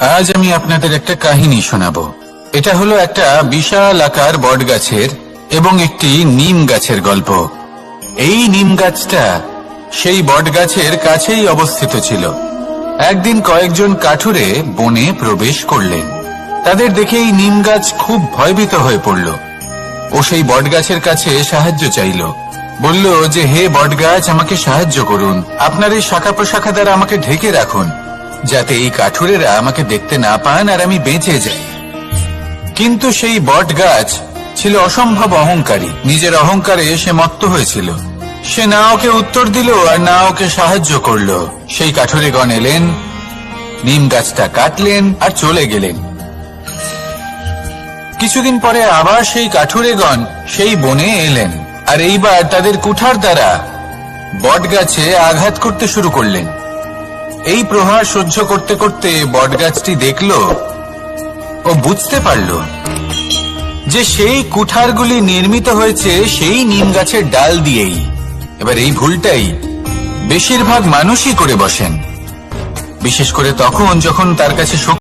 আজ আমি আপনাদের একটা কাহিনী শোনাবো। এটা হলো একটা বিশাল আকার বট গাছের এবং একটি নিম গাছের গল্প। এই নিম গাছটা সেই বট গাছের কাছেই অবস্থিত ছিল। একদিন কয়েকজন কাঠুরে বনে প্রবেশ করলেন। তাদের দেখে এই নিম গাছ খুব ভয়ভীত হয়ে পড়ল। ও সেই বট গাছের কাছে সাহায্য চাইল। বলল যে, হে বট গাছ আমাকে সাহায্য করুন। আপনার এই শাখা প্রশাখা দ্বারা আমাকে ঢেকে রাখুন। যাতে এই কাঠুরেরা আমাকে দেখতে না পান আর আমি বেঁচে যাই। কিন্তু সেই বট গাছ ছিল অসম্ভব অহংকারী। নিজের অহংকারে সে মত্ত হয়েছিল। সে না ওকে উত্তর দিল আর না ওকে সাহায্য করল। সেই কাঠুরেগণ এলেন, নিম গাছটা কাটলেন আর চলে গেলেন। কিছুদিন পরে আবার সেই কাঠুরেগণ সেই বনে এলেন আর এইবার তাদের কুঠার দ্বারা বট গাছে আঘাত করতে শুরু করলেন। এই প্রহার সহ্য করতে করতে বটগাছটি দেখল ও বুঝতে পারল যে সেই কুঠারগুলি নির্মিত হয়েছে সেই নিম গাছের ডাল দিয়েই। এবার এই ভুলটাই বেশিরভাগ মানুষই করে বসেন। বিশেষ করে তখন যখন তার কাছে